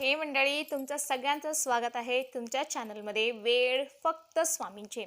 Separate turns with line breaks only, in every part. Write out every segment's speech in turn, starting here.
हे मंडळी तुमचं सगळ्यांचं स्वागत आहे तुमच्या चॅनलमध्ये वेळ फक्त स्वामींचे.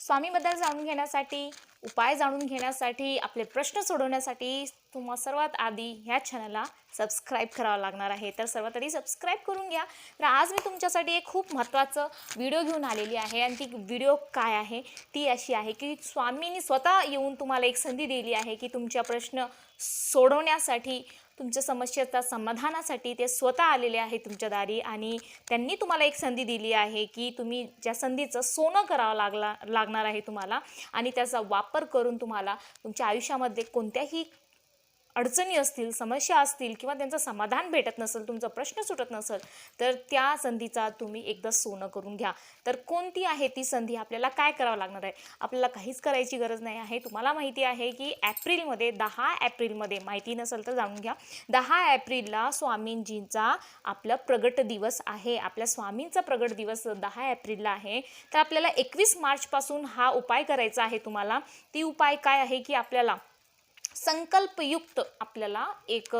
स्वामीबद्दल जाणून घेण्यासाठी उपाय जाणून घेण्यासाठी आपले प्रश्न सोडवण्यासाठी तुम्हा सर्वात आधी ह्या चॅनलला सबस्क्राईब करावं लागणार आहे. तर सर्वात आधी सबस्क्राईब करून घ्या. तर आज मी तुमच्यासाठी एक खूप महत्त्वाचं व्हिडिओ घेऊन आलेली आहे. आणि ती व्हिडिओ काय आहे? ती अशी आहे की स्वामींनी स्वतः येऊन तुम्हाला एक संधी दिली आहे की तुमच्या प्रश्न सोडवण्यासाठी तुमच्या समस्येचा समाधानासाठी ते स्वतः आलेले आहे तुमच्या दारी आणि त्यांनी तुम्हाला एक संधी दिली आहे की तुम्ही ज्या संधीचं सोनं करावं लागला लागणार आहे तुम्हाला आणि त्याचा वापर करून तुम्हाला तुमच्या आयुष्यामध्ये कोणत्याही अडचणी असतील समस्या असतील किंवा त्यांचं समाधान भेटत नसेल तुमचा प्रश्न सुटत नसेल तर त्या संधीचा तुम्ही एकदा सोनं करून घ्या. तर कोणती आहे ती संधी आपल्याला काय करावं लागणार आहे? आपल्याला काहीच करायची गरज नाही आहे. तुम्हाला माहिती आहे की ॲप्रिलमध्ये दहा ॲप्रिलमध्ये माहिती नसेल तर जाणून घ्या. दहा ॲप्रिलला स्वामींजींचा आपला प्रगट दिवस आहे. आपल्या स्वामींचा प्रगट दिवस दहा एप्रिलला आहे. तर आपल्याला एकवीस मार्चपासून हा उपाय करायचा आहे तुम्हाला. ती उपाय काय आहे की आपल्याला संकल्पयुक्त आपल्याला एक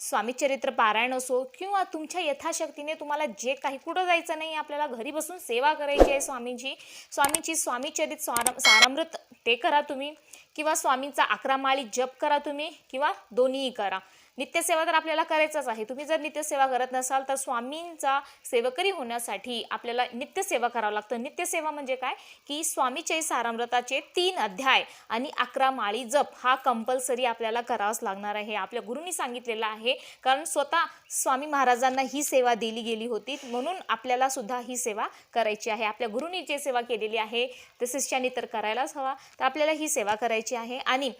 स्वामीचरित्र पारायण असो किंवा तुमच्या यथाशक्तीने तुम्हाला जे काही कुठं जायचं नाही आपल्याला घरी बसून सेवा करायची आहे स्वामींची स्वामीची स्वामीचरित सारा सारामृत ते करा तुम्ही किंवा स्वामींचा अकरा माळी जप करा तुम्ही किंवा दोन्हीही करा. नित्यसेवा तर आपल्याला करायचंच आहे. तुम्ही जर नित्यसेवा करत नसाल तर स्वामींचा सेवकरी होण्यासाठी आपल्याला नित्यसेवा करावं लागतं. नित्यसेवा म्हणजे काय? की स्वामीचे सारामृताचे तीन अध्याय आणि अकरा माळी जप हा कंपल्सरी आपल्याला करावाच लागणार आहे. आपल्या गुरुंनी सांगितलेलं आहे. कारण स्वतः स्वामी महाराजांना ही सेवा दिली गेली होती. म्हणून आपल्याला सुद्धा ही सेवा करायची आहे. आपल्या गुरुंनी जे सेवा केलेली आहे ते शिष्याने तर करायलाच हवा. तर आपल्याला ही सेवा करायची आहे. आणि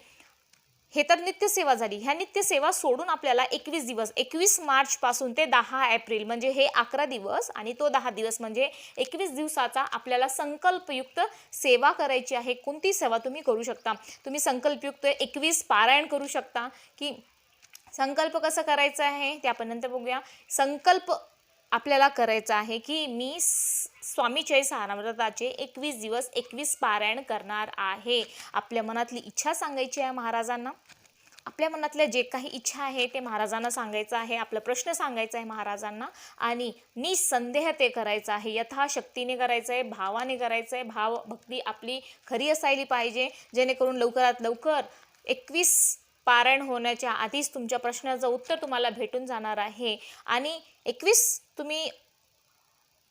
हे तर नित्यसेवा झाली. ह्या नित्यसेवा सोडून आपल्याला एकवीस दिवस एकवीस मार्चपासून ते दहा एप्रिल म्हणजे हे अकरा दिवस आणि तो दहा दिवस म्हणजे एकवीस दिवसाचा आपल्याला संकल्पयुक्त सेवा करायची आहे. कोणती सेवा तुम्ही करू शकता? तुम्ही संकल्पयुक्त एकवीस पारायण करू शकता की संकल्प कसं करायचं आहे ते आपण नंतर बघूया. संकल्प आपल्याला करायचं आहे की मी स्वामीचे सारामृताचे एकवीस दिवस एकवीस पारायण करणार आहे. आपल्या मनातली इच्छा सांगायची आहे महाराजांना? आपल्या मनातल्या जे काही इच्छा आहे ते महाराजांना सांगायचं आहे आपला प्रश्न सांगायचा आहे महाराजांना आणि निसंदेह ते करायचं आहे. यथाशक्तीने करायचं आहे भावाने करायचं आहे. भाव भक्ती आपली खरी असायली पाहिजे. जेणेकरून लवकरात लवकर एकवीस पारायण होण्याच्या आधीच तुमच्या प्रश्नाचं उत्तर तुम्हाला भेटून जाणार आहे. आणि एकवीस तुम्ही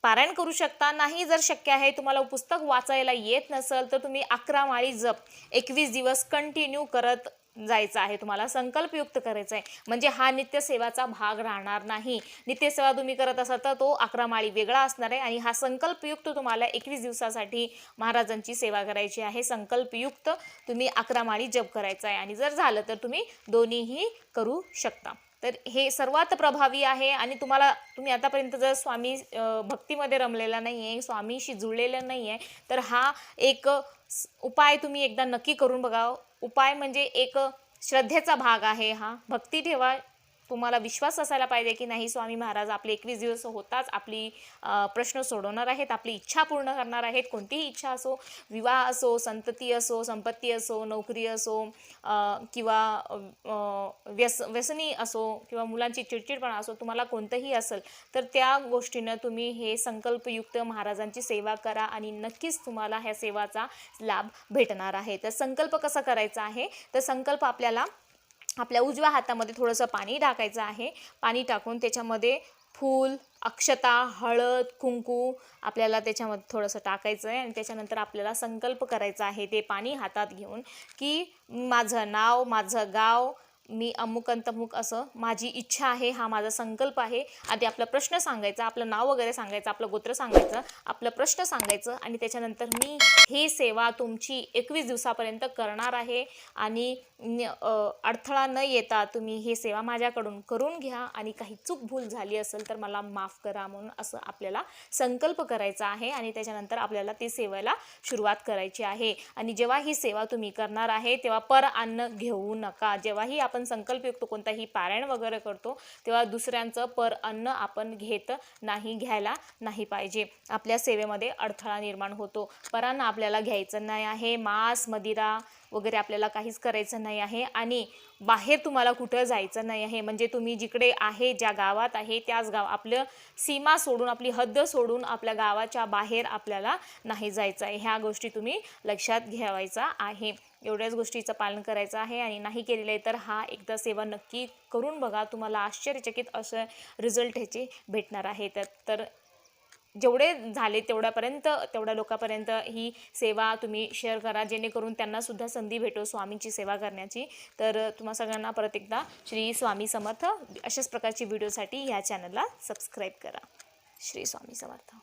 पारायण करू शकता. नाही जर शक्य आहे तुम्हाला पुस्तक वाचायला येत नसेल तर तुम्ही अकरा माळी जप. एकवीस दिवस कंटिन्यू करत जायचं आहे तुम्हाला संकल्पयुक्त करायचं आहे म्हणजे हा नित्यसेवाचा भाग राहणार नाही. नित्यसेवा तुम्ही करत असाल तर तो अकरा माळी वेगळा असणार आहे आणि हा संकल्पयुक्त तुम्हाला एकवीस दिवसासाठी महाराजांची सेवा करायची आहे. संकल्पयुक्त तुम्ही अकरा माळी जप करायचा आहे आणि जर झालं तर तुम्ही दोन्हीही करू शकता. तर हे सर्वात प्रभावी आहे आणि तुम्हाला तुम्ही आतापर्यंत जर स्वामी भक्तीमध्ये रमलेला नाही आहे स्वामीशी जुळलेलं नाही आहे तर हा एक उपाय तुम्ही एकदा नक्की करून बघा. उपाय म्हणजे एक श्रद्धेचा भाग आहे हा. भक्ती ठेवा तुम्हाला विश्वास असायला पाहिजे की नाही स्वामी महाराज आपले एकवीस दिवस होताच आपली प्रश्न सोडवणार आहेत आपली इच्छा पूर्ण करणार आहेत. कोणतीही इच्छा असो विवाह असो संतती असो संपत्ती असो नोकरी असो किंवा व्यस व्यसनी असो किंवा मुलांची चिडचिडपणा असो तुम्हाला कोणतंही असेल तर त्या गोष्टीनं तुम्ही हे संकल्पयुक्त महाराजांची सेवा करा आणि नक्कीच तुम्हाला ह्या सेवाचा लाभ भेटणार आहे. तर संकल्प कसा करायचा आहे? तर संकल्प आपल्याला आपल्या उजव्या हातामध्ये थोडंसं पाणी टाकायचं आहे. पाणी टाकून त्याच्यामध्ये फूल अक्षता हळद कुंकू आपल्याला त्याच्यामध्ये थोडंसं टाकायचं आहे. आणि त्याच्यानंतर आपल्याला संकल्प करायचा आहे ते पाणी हातात घेऊन की माझं नाव माझं गाव मी अमुक अंतमुक असं माझी इच्छा आहे हा माझा संकल्प आहे. आधी आपला प्रश्न सांगायचा आपलं नाव वगैरे सांगायचं आपलं गोत्र सांगायचं आपलं प्रश्न सांगायचं आणि त्याच्यानंतर मी हे सेवा तुमची एकवीस दिवसापर्यंत करणार आहे आणि न- अडथळा न येता तुम्ही हे सेवा माझ्याकडून करून घ्या आणि काही चूक भूल झाली असेल तर मला माफ करा म्हणून असं आपल्याला संकल्प करायचा आहे आणि त्याच्यानंतर आपल्याला ती सेवेला सुरुवात करायची आहे. आणि जेव्हा ही सेवा तुम्ही करणार आहे तेव्हा पर अन्न घेऊ नका. जेव्हाही आपण आपण संकल्पयुक्त कोणताही पारायण वगैरे करतो तेव्हा दुसऱ्यांचं पर अन्न आपण घेत नाही घ्यायला नाही पाहिजे. आपल्या सेवेमध्ये अडथळा निर्माण होतो. परांना आपल्याला घ्यायचं नाही आहे मांस मदिरा वगैरे आपल्याला काहीच करायचं नाही आहे. आणि बाहेर तुम्हाला कुठं जायचं नाही आहे. म्हणजे तुम्ही जिकडे आहे ज्या गावात आहे त्याच गाव. आपलं सीमा सोडून आपली हद्द सोडून आपल्या गावाच्या बाहेर आपल्याला नाही जायचं आहे. ह्या गोष्टी तुम्ही लक्षात घ्यावायचा आहे. एवढ्याच गोष्टीचं पालन करायचं आहे आणि नाही केलेलं आहे तर हा एकदा सेवा नक्की करून बघा. तुम्हाला आश्चर्यचकित असं रिझल्ट ह्याचे भेटणार आहे. तर तर जेवढे झाले तेवढ्यापर्यंत तेवढ्या लोकांपर्यंत ही सेवा तुम्ही शेअर करा जेणेकरून त्यांनासुद्धा संधी भेटो स्वामींची सेवा करण्याची. तर तुम्हा सगळ्यांना परत एकदा श्री स्वामी समर्थ अशाच प्रकारची व्हिडिओसाठी ह्या चॅनलला सबस्क्राईब करा. श्री स्वामी समर्थ.